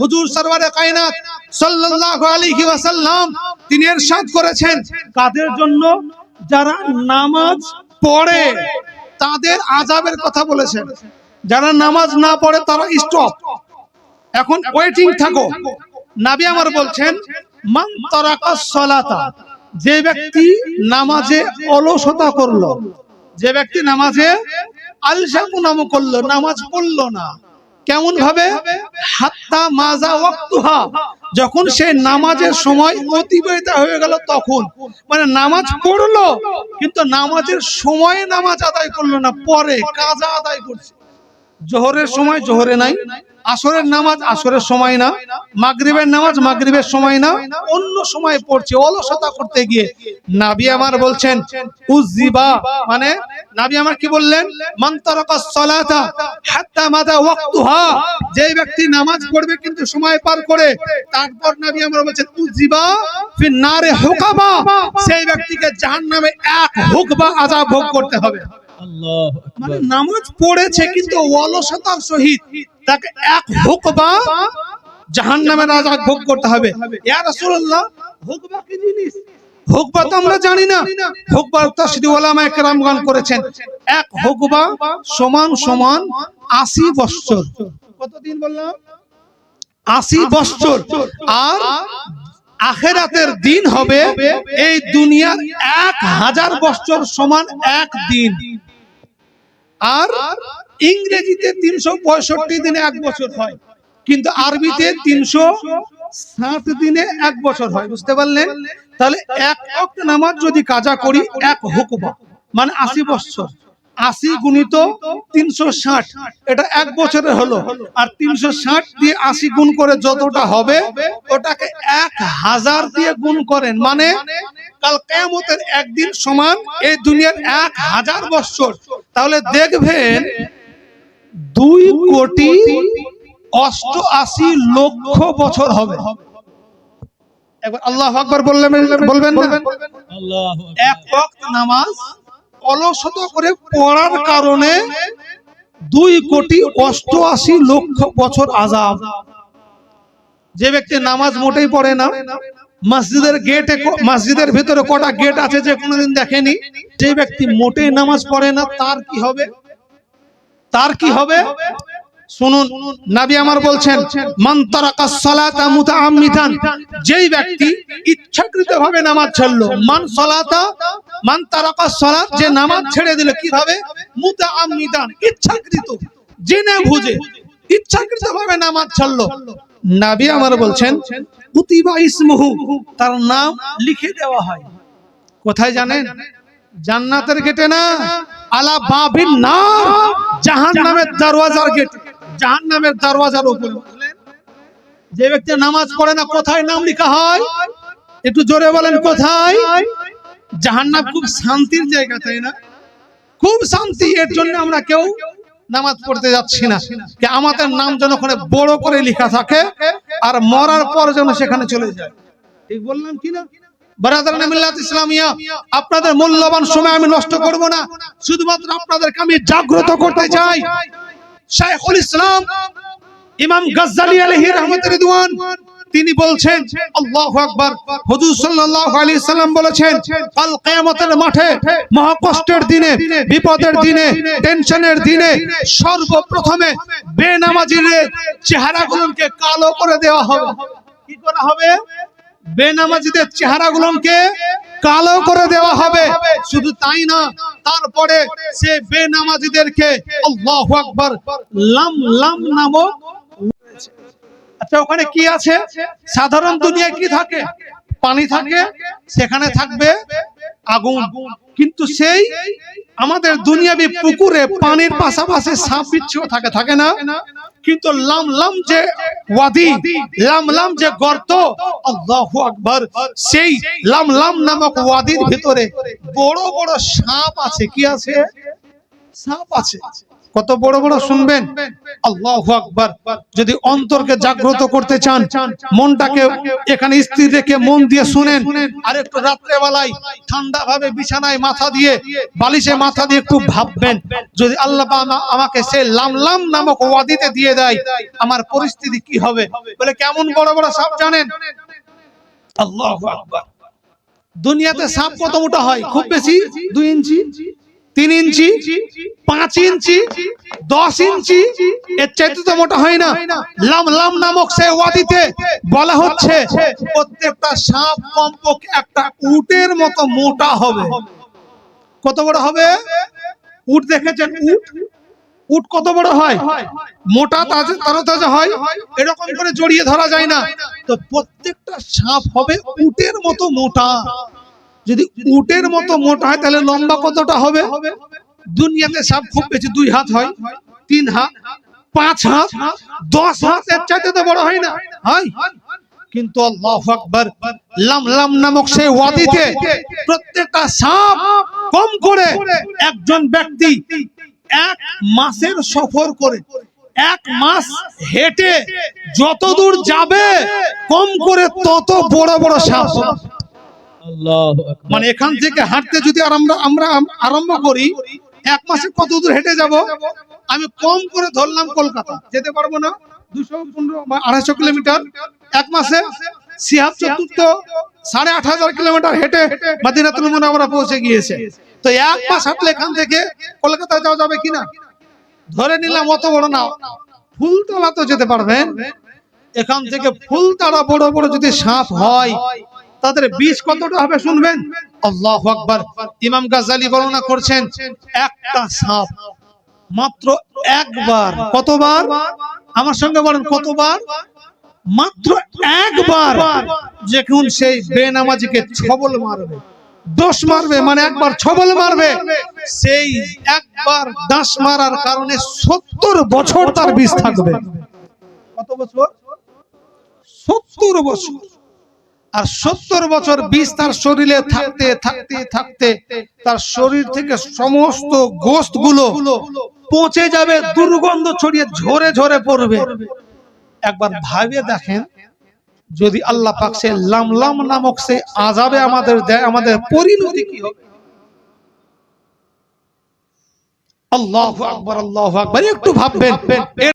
হুজুর সরওয়ারে কায়নাত সাল্লাল্লাহু আলাইহি ওয়াসাল্লাম তিনি ইরশাদ করেছেন। কাদের জন্য? যারা নামাজ পড়ে তাদের আযাবের কথা বলেছেন। যারা নামাজ না পড়ে তারা স্টপ এখন ওয়েটিং থাকো। নাবি আমার বলছেন মান তারাকা সলাতা যে ব্যক্তি নামাজে অলসতা করল যে ব্যক্তি নামাজে আলসাকু নাম করল নামাজ পড়ল না। কেমন ভাবে? হাত্তা মাজা ওয়াক্তুহা। যখন সে নামাজের সময় অতিবাহিত হয়ে গেল তখন মানে নামাজ পড়ল, কিন্তু নামাজের সময়ে নামাজ আদায় করল না, পরে কাজা আদায় করছে। জোহরের সময় জোহরে নাই, আসরের নামাজ আসরের সময় না, মাগরিবের নামাজ মাগরিবের সময় না, অন্য সময় পড়ছে, অলসতা করতে গিয়ে। নাবি আমার বলছেন উজিবা মানে নাবি আমার কি বললেন? যে ব্যক্তি নামাজ পড়বে কিন্তু সময় পার করে তারপর নাবি আমার বলছেন উজিবা নারে হুকাবা সেই ব্যক্তিকে জাহান্নামে এক হুকবা আযাব ভোগ করতে হবে। মানে নামাজ পড়েছে কিন্তু অলসতার সহিত তাকে এক হুকবা জাহান্নামের আযাব ভোগ করতে হবে। ইয়া রাসূলুল্লাহ হুকবা কি জিনিস? হুকবা তো আমরা জানি না। হুকবার তাসদি ওলামা একরামগণ করেছেন। এক হুকবা সমান সমান 80 বছর। কতদিন বললাম? 80 বছর। আর আখেরাতের দিন হবে এই দুনিয়ার এক হাজার বছর সমান এক দিন। আর ইংরেজিতে তিনশো পঁয়ষট্টি দিনে এক বছর হয়। কিন্তু আরবিতে তিনশো ষাট দিনে এক বছর হয়, বুঝতে পারলেন? তাহলে এক অক্ট নামাজ যদি কাজা করি, এক হুকুমা। মানে আশি বছর। আশি গুণিত তিনশো ষাট, এটা এক বছরের হলো। আর তিনশো ষাট দিয়ে আশি গুণ করে যতটা হবে, ওটাকে এক হাজার দিয়ে গুণ করেন। মানে কাল কেয়ামতের একদিন সমান এই দুনিয়ার এক হাজার বছর। তাহলে দেখবেন, দুই কোটি অষ্টআশি লক্ষ বছর হবে। একবার আল্লাহ আকবার বললেন বলবেন না? এক ওয়াক্ত নামাজ অলসতা করে পড়ার কারণে দুই কোটি অষ্টআশি লক্ষ বছর আজাব যে ব্যক্তি নামাজ মোটেই পড়ে না মসজিদের গেটে মসজিদের ভিতরে কটা গেট আছে যে কোনোদিন দেখেনি যে ব্যক্তি মোটেই নামাজ পড়ে না তার কি হবে? তার কি হবে? শুনুন, নবী আমার বলছেন, মান তারাকা সালাতা মুতাআম্মিদান যেই ব্যক্তি ইচ্ছাকৃতভাবে নামাজ ছাড়লো, মান সালাতা মান তারাকা সালাত যে নামাজ ছেড়ে দিল, কীভাবে? মুতাআম্মিদান, ইচ্ছাকৃত, জেনে বুঝে, ইচ্ছাকৃতভাবে নামাজ ছাড়লো। নবী আমার বলছেন তার নাম লিখে দেওয়া হয়। কোথায় জানেন? জান্নাতের গেটে না, আলা বাবিন না জাহান্নামের দরওয়াজার গেট জাহান্নামের দরওয়াজার উপরে। যে ব্যক্তি নামাজ পড়ে না, কোথায় নাম লেখা হয়? একটু জোরে বলেন, কোথায়? জাহান্নাম খুব শান্তির জায়গা, তাই না? খুব শান্তি, এর জন্য আমরা কেউ নামাজ পড়তে যাচ্ছি না। যে আমাদের নাম যেন ওখানে বড় করে লেখা থাকে আর মরার পর যেন সেখানে চলে যায়। ঠিক বললাম কি না? ইসলামিয়া, আপনাদের মূল্যবান সময় আমি নষ্ট করব না। শুধুমাত্র আপনাদেরকে আমি জাগ্রত করতে চাই। শাইখুল ইসলাম, ইমাম গজ্জালি আলাইহি রহমাতুর রিদওয়ান, তিনি বলছেন, আল্লাহু আকবার। হুজুর সাল্লাল্লাহু আলাইহি সাল্লাম বলেছেন, কাল কিয়ামতের মাঠে মহা কষ্টের দিনে, বিপদের দিনে, টেনশনের দিনে সর্বপ্রথমে বেনামাজিদের চেহারাগুলোকে কালো করে দেওয়া হবে। কি করা হবে? বেনামাজিদের চেহারাগুলোকে কালো করে দেওয়া হবে। শুধু তাই না তারপরে সে বেনামাজিদেরকে আল্লাহ আকবর লাম লাম নামক আচ্ছা ওখানে কি আছে? সাধারণ দুনিয়া কি থাকে? পানি থাকে সেখানে থাকবে আগুন। কিন্তু সেই আমাদের দুনিয়াবি পুকুরে পানির পাশাপাশি সাপ বিচ্ছু থাকে থাকে না? কিন্তু লাম লাম যে ওয়াদি লাম লাম যে গর্ত আল্লাহু আকবার সেই লাম লাম নামক ওয়াদির ভিতরে বড় বড় সাপ আছে কি আছে? সাপ আছে। কত বড় বড় শুনবেন? আল্লাহ আকবার। যদি অন্তরকে জাগ্রত করতে চান মনটাকে এখানে স্থির রেখে মন দিয়ে শুনেন। আর একটু রাত্রে বেলায় ঠান্ডা ভাবে বিছানায় মাথা দিয়ে বালিশে মাথা দিয়ে একটু ভাববেন। যদি আল্লাহ আমাকে সে লাম লাম নামক ওয়াদিতে দিয়ে দেয় আমার পরিস্থিতি কি হবে? বলে কেমন বড় বড় সাপ জানেন? আল্লাহ আকবার। দুনিয়াতে সাপ কত মোটা হয়? খুব বেশি? দুই ইঞ্চি? তিন ইঞ্চি, পাঁচ ইঞ্চি, দশ ইঞ্চি, এর চাইতে তো মোটা হয় না। লাম লাম নামক সে ওয়াদিতে বলা হচ্ছে, প্রত্যেকটা সাপ কমপক্ষে একটা উটের মতো মোটা হবে। কত বড় হবে? উট দেখেছেন উট? উট কত বড় হয়? মোটা, তাজা তাজা তাজা হয়। এরকম করে জড়িয়ে ধরা যায় না। তো প্রত্যেকটা সাপ হবে উটের মতো মোটা। যদি উটের মতো মোটা হয় তাহলে লম্বা কতটা হবে? দুনিয়াতে সাপ খুব বেশি দুই হাত হয় তিন হাত পাঁচ হাত দশ হাত এর চাইতে তো বড় হয় না হয় কিন্তু আল্লাহ আকবার লাম লাম নামক সেই ওয়াদিতে প্রত্যেকটা সাপ কম করে একজন ব্যক্তি এক মাসের সফর করে এক মাস হেঁটে যত দূর যাবে কম করে তত বড় বড় সাপ মানে এখান থেকে হাঁটতে যদি আমরা আমরা আরম্ভ করি, এক মাসে কত দূর হেঁটে যাব? আমি কম করে ধরলাম কলকাতা। যেতে পারব না। দুশো পনেরো আড়াইশো কিলোমিটার। এক মাসে সিহাব চতুর্থ, সাড়ে আট হাজার কিলোমিটার হেঁটে মাদিনাতুল মুনাওয়ারা পৌঁছে গিয়েছে। তো এক মাস হাঁটলে এখান থেকে কলকাতা যাওয়া যাবে কিনা ধরে নিলাম অত বড় না। ফুলতলা তো যেতে পারবেন। এখান থেকে ফুলতলা বড় বড় যদি সাপ হয় তাদের বীজ কতটা হবে শুনবেন? আল্লাহ আকবার। ইমাম গাজালি বর্ণনা করছেন, একটা সাপ মাত্র একবার। কতবার? আমার সঙ্গে বলেন, কতবার? মাত্র একবার যখন সেই বেনামাজিকে ছবল মারবে, দোষ মারবে মানে একবার ছবল মারবে, সেই একবার দাস মারার কারণে সত্তর বছর তার বিষ থাকবে। কত বছর? সত্তর বছর। আর সত্তর বছর বিষ তার শরীরে থাকতে থাকতে থাকতে তার শরীর থেকে সমস্ত গোস্তগুলো পচে যাবে, দুর্গন্ধ ছড়িয়ে ঝরে ঝরে পড়বে। একবার ভাবে দেখেন, যদি আল্লাহ পাক সে লাম লাম নামক সে আজাবে আমাদের দেয়, আমাদের পরিণতি কি হবে? আল্লাহ আকবর আল্লাহ আকবর, একটু ভাববেন